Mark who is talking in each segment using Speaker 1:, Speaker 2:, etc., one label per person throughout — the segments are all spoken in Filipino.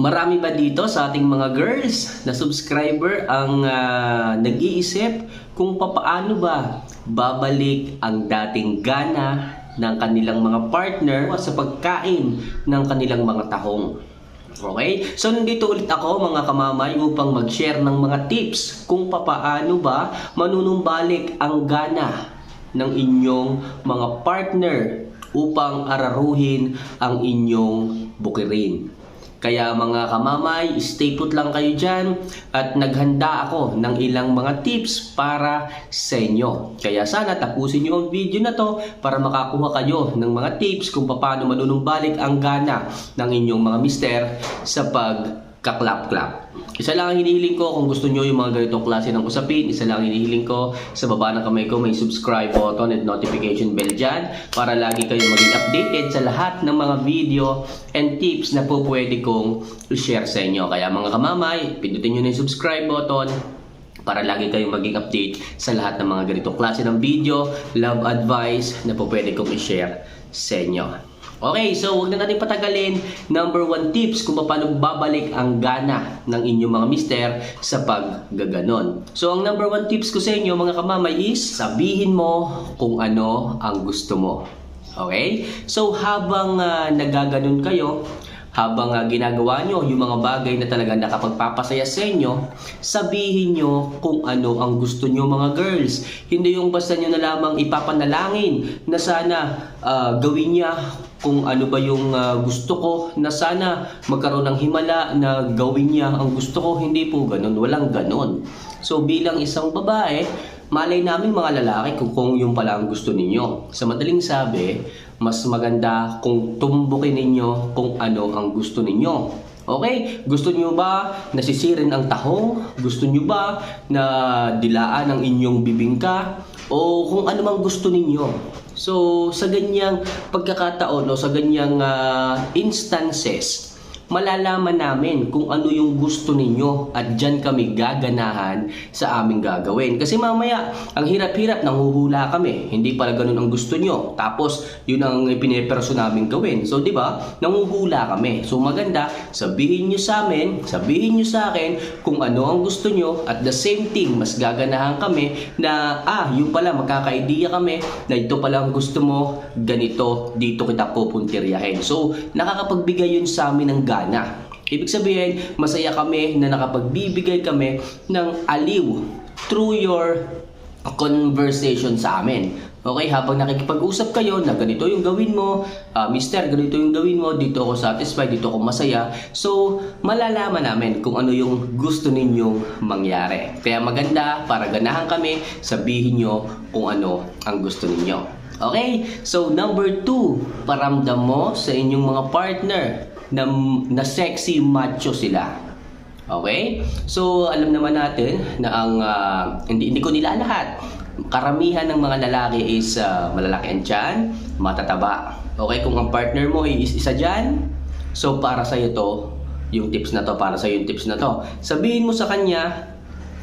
Speaker 1: Marami ba dito sa ating mga girls na subscriber ang ah, nag-iisip kung papaano ba babalik ang dating gana ng kanilang mga partner sa pagkain ng kanilang mga tahong? Okay? So, nandito ulit ako mga kamamay upang mag-share ng mga tips kung papaano ba manunumbalik ang gana ng inyong mga partner upang araruhin ang inyong bukirin. Kaya mga kamamay, stay put lang kayo dyan at naghanda ako ng ilang mga tips para sa inyo. Kaya sana tapusin nyo ang video na to para makakuha kayo ng mga tips kung paano manunumbalik ang gana ng inyong mga mister sa pagkaklap-klap. Isa lang ang hinihiling ko kung gusto nyo yung mga ganitong klase ng usapin. Isa lang ang hinihiling ko sa baba ng kamay ko may subscribe button at notification bell dyan para lagi kayo maging updated sa lahat ng mga video and tips na po pwede kong i-share sa inyo. Kaya mga kamamay, pindutin nyo na yung subscribe button para lagi kayong maging update sa lahat ng mga ganitong klase ng video, love advice na po pwede kong i-share sa inyo. Okay, so huwag na natin patagalin. Number one tips kung paano babalik ang gana ng inyong mga mister sa paggaganon. So ang number one tips ko sa inyo mga kamamay is sabihin mo kung ano ang gusto mo. Okay? So habang uh, nagaganon kayo, habang uh, ginagawa nyo yung mga bagay na talaga nakapagpapasaya sa inyo, sabihin nyo kung ano ang gusto nyo mga girls. Hindi yung basta nyo na lamang ipapanalangin na sana uh, gawin niya kung ano ba yung uh, gusto ko na sana magkaroon ng himala na gawin niya ang gusto ko. Hindi po ganun. Walang ganun. So bilang isang babae, malay namin mga lalaki kung, kung yung pala ang gusto ninyo. Sa madaling sabi, mas maganda kung tumbukin ninyo kung ano ang gusto ninyo. Okay? Gusto niyo ba nasisirin ang tahong? Gusto niyo ba na dilaan ang inyong bibingka? O kung ano mang gusto ninyo. So, sa ganyang pagkakataon o sa ganyang uh, instances, malalaman namin kung ano yung gusto ninyo at dyan kami gaganahan sa aming gagawin. Kasi mamaya, ang hirap-hirap, nanghuhula kami. Hindi pala ganun ang gusto nyo. Tapos, yun ang ipiniperso namin gawin. So, di ba? Nanghuhula kami. So, maganda, sabihin nyo sa amin, sabihin nyo sa akin kung ano ang gusto nyo at the same thing, mas gaganahan kami na, ah, yun pala, magkaka-idea kami na ito pala ang gusto mo, ganito, dito kita pupuntiryahin. So, nakakapagbigay yun sa amin ng gana. Ibig sabihin, masaya kami na nakapagbibigay kami ng aliw through your conversation sa amin. Okay, habang nakikipag-usap kayo na ganito yung gawin mo, uh, mister, ganito yung gawin mo, dito ako satisfied, dito ako masaya. So, malalaman namin kung ano yung gusto ninyong mangyari. Kaya maganda, para ganahan kami, sabihin nyo kung ano ang gusto ninyo. Okay? So, number two, paramdam mo sa inyong mga partner na, na sexy macho sila. Okay? So, alam naman natin na ang, uh, hindi, hindi ko nila lahat. Karamihan ng mga lalaki is uh, malalaki ang tiyan, matataba. Okay? Kung ang partner mo is isa dyan, so para sa'yo to, yung tips na to, para sa'yo yung tips na to. Sabihin mo sa kanya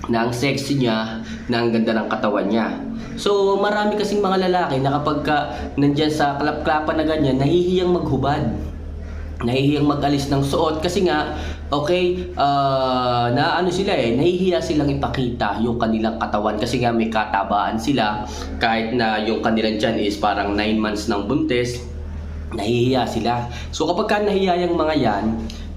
Speaker 1: na ang sexy niya, na ang ganda ng katawan niya. So, marami kasing mga lalaki na kapag ka nandyan sa klap-klapan na ganyan, nahihiyang maghubad nahihiyang mag-alis ng suot kasi nga okay uh, na ano sila eh nahihiya silang ipakita yung kanilang katawan kasi nga may katabaan sila. Kahit na yung kanilang tiyan is parang 9 months ng buntis nahihiya sila. So kapag ka nahihiya yung mga yan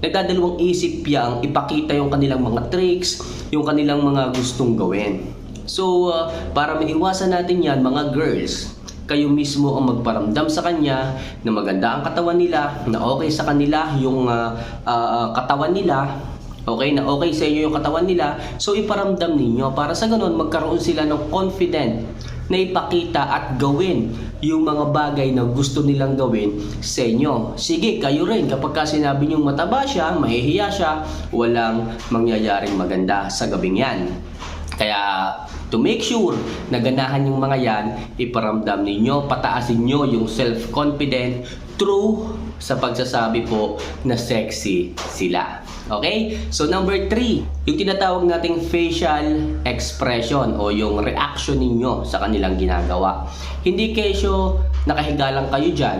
Speaker 1: nagdadalawang isip yang ipakita yung kanilang mga tricks yung kanilang mga gustong gawin. So uh, para maiwasan natin yan mga girls kayo mismo ang magparamdam sa kanya na maganda ang katawan nila, na okay sa kanila yung uh, uh, katawan nila, okay, na okay sa inyo yung katawan nila, so iparamdam ninyo para sa ganun magkaroon sila ng confident na ipakita at gawin yung mga bagay na gusto nilang gawin sa inyo. Sige, kayo rin, kapag ka sinabi nyo mataba siya, mahihiya siya, walang mangyayaring maganda sa gabing yan. Kaya to make sure na ganahan yung mga yan, iparamdam ninyo, pataasin nyo yung self-confident through sa pagsasabi po na sexy sila. Okay? So number three, yung tinatawag nating facial expression o yung reaction ninyo sa kanilang ginagawa. Hindi kesyo nakahiga lang kayo dyan,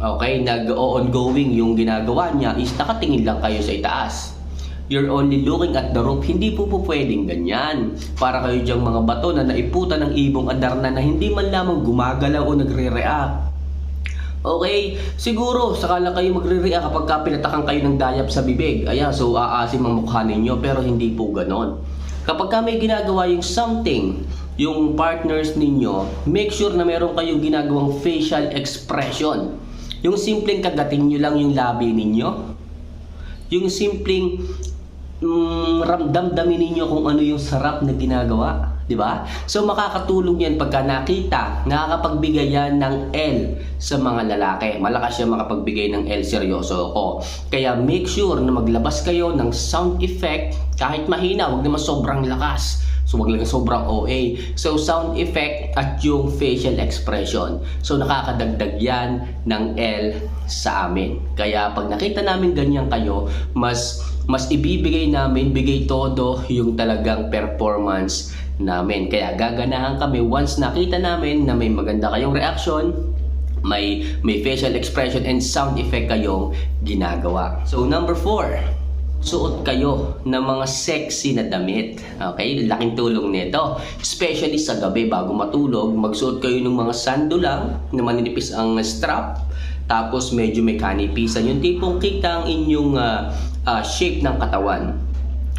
Speaker 1: okay, nag-ongoing yung ginagawa niya is nakatingin lang kayo sa itaas. You're only looking at the roof. Hindi po po pwedeng ganyan. Para kayo diyang mga bato na naiputan ng ibong adarna na hindi man lamang gumagalaw o nagre-react. Okay, siguro sakala kayo magre-react kapag ka pinatakan kayo ng dayap sa bibig. Ayan, so aasim ang mukha ninyo pero hindi po ganon. Kapag ka may ginagawa yung something, yung partners ninyo, make sure na meron kayong ginagawang facial expression. Yung simpleng kagatin nyo lang yung labi ninyo. Yung simpleng mm, ramdamdamin ninyo kung ano yung sarap na ginagawa. Di ba? So makakatulong yan pagka nakita, nakakapagbigay yan ng L sa mga lalaki. Malakas siya makapagbigay ng L seryoso ko. Kaya make sure na maglabas kayo ng sound effect kahit mahina, wag naman sobrang lakas. So wag lang sobrang OA. So sound effect at yung facial expression. So nakakadagdag yan ng L sa amin. Kaya pag nakita namin ganyan kayo, mas mas ibibigay namin, bigay todo yung talagang performance namin. Kaya gaganahan kami once nakita namin na may maganda kayong reaction, may may facial expression and sound effect kayong ginagawa. So number four, suot kayo ng mga sexy na damit. Okay? Laking tulong nito. Especially sa gabi bago matulog, magsuot kayo ng mga sando lang na maninipis ang strap. Tapos medyo may kanipisan. Yung tipong kita ang inyong ah, ah, shape ng katawan.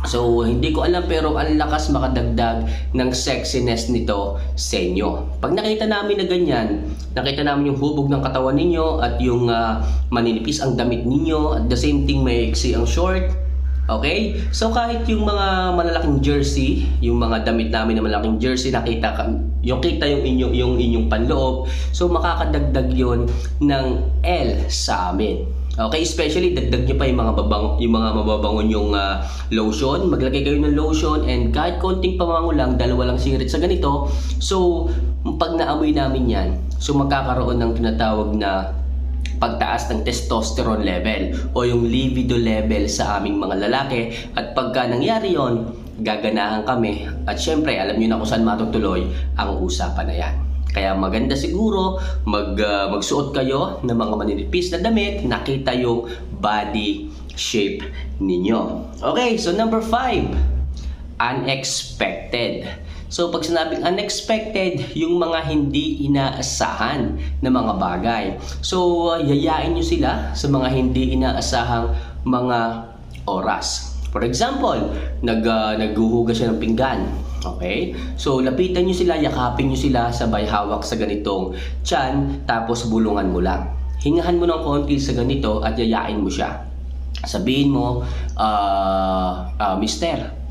Speaker 1: So, hindi ko alam pero ang lakas makadagdag ng sexiness nito sa inyo. Pag nakita namin na ganyan, nakita namin yung hubog ng katawan ninyo at yung ah, maninipis ang damit ninyo, at the same thing may iksi ang short, Okay? So kahit yung mga malalaking jersey, yung mga damit namin na malaking jersey, nakita ka, yung kita yung inyong yung inyong panloob, so makakadagdag yon ng L sa amin. Okay, especially dagdag niyo pa yung mga babang yung mga mababangon yung ah, lotion, maglagay kayo ng lotion and kahit konting pamango lang, dalawa lang sirit sa ganito. So, pag naamoy namin 'yan, so magkakaroon ng tinatawag na pagtaas ng testosterone level o yung libido level sa aming mga lalaki. At pagka nangyari yon gaganahan kami. At syempre alam niyo na kung saan matutuloy ang usapan na yan. Kaya maganda siguro mag, ah, magsuot kayo ng mga maninipis na damit. Nakita yung body shape ninyo. Okay so number 5 unexpected So pag sinabing unexpected, yung mga hindi inaasahan na mga bagay. So uh, yayain nyo sila sa mga hindi inaasahang mga oras. For example, nag, uh, naghuhugas siya ng pinggan. Okay? So, lapitan nyo sila, yakapin nyo sila, sabay hawak sa ganitong tiyan, tapos bulungan mo lang. Hingahan mo ng konti sa ganito at yayain mo siya. Sabihin mo, ah, ah, Mister,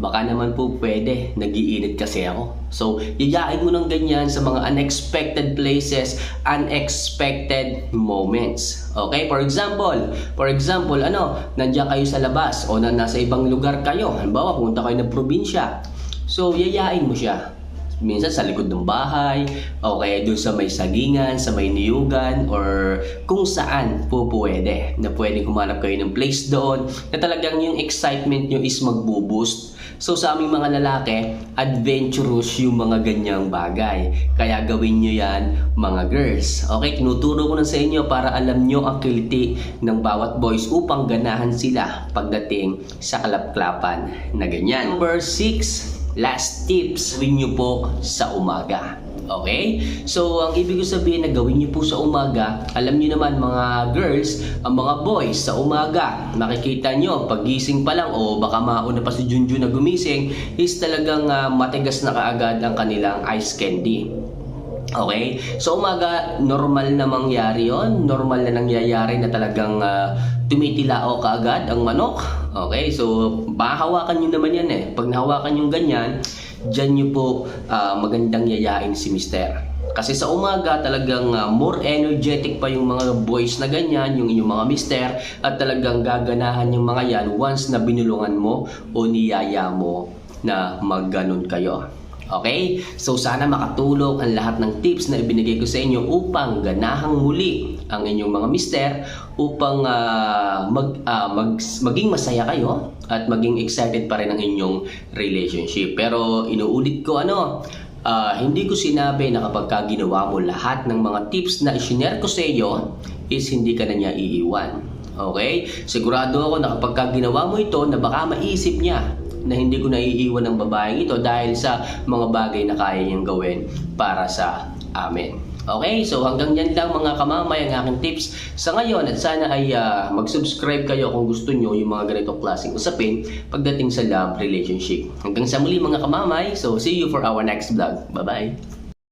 Speaker 1: baka naman po pwede, nagiinit kasi ako. So, yayain mo ng ganyan sa mga unexpected places, unexpected moments. Okay? For example, for example, ano, nandiyan kayo sa labas o na nasa ibang lugar kayo. Halimbawa, pumunta kayo ng probinsya. So, yayain mo siya. Minsan sa likod ng bahay, o kaya doon sa may sagingan, sa may niyugan, or kung saan po pwede. Na pwedeng humanap kayo ng place doon, na talagang yung excitement nyo is magbo-boost. So sa aming mga lalaki, adventurous yung mga ganyang bagay. Kaya gawin nyo yan mga girls. Okay, tinuturo ko na sa inyo para alam nyo ang kiliti ng bawat boys upang ganahan sila pagdating sa kalap-klapan na ganyan. Number 6, last tips gawin nyo po sa umaga. Okay? So, ang ibig ko sabihin na gawin niyo po sa umaga, alam niyo naman mga girls, ang mga boys sa umaga, makikita niyo pagising pa lang o baka mauna pa si Junjun na gumising, is talagang ah, matigas na kaagad ang kanilang ice candy. Okay? So umaga, normal na mangyari yon Normal na nangyayari na talagang uh, tumitilao kaagad ang manok. Okay? So, mahawakan nyo naman yan eh. Pag nahawakan yung ganyan, dyan nyo po ah, magandang yayain si mister. Kasi sa umaga talagang ah, more energetic pa yung mga boys na ganyan, yung inyong mga mister, at talagang gaganahan yung mga yan once na binulungan mo o niyaya mo na magganon kayo. Okay? So sana makatulong ang lahat ng tips na ibinigay ko sa inyo upang ganahang muli ang inyong mga mister upang ah, mag, ah, mag, maging masaya kayo at maging excited pa rin ang inyong relationship. Pero inuulit ko ano, ah, hindi ko sinabi na kapag ka ginawa mo lahat ng mga tips na isinare ko sa iyo, is hindi ka na niya iiwan. Okay? Sigurado ako na kapag ka ginawa mo ito, na baka maisip niya na hindi ko naiiwan ng babaeng ito dahil sa mga bagay na kaya niyang gawin para sa amin. Okay, so hanggang dyan lang mga kamamay ang aking tips sa ngayon at sana ay ah, mag-subscribe kayo kung gusto nyo yung mga ganitong klaseng usapin pagdating sa love relationship. Hanggang sa muli mga kamamay, so see you for our next vlog. Bye-bye!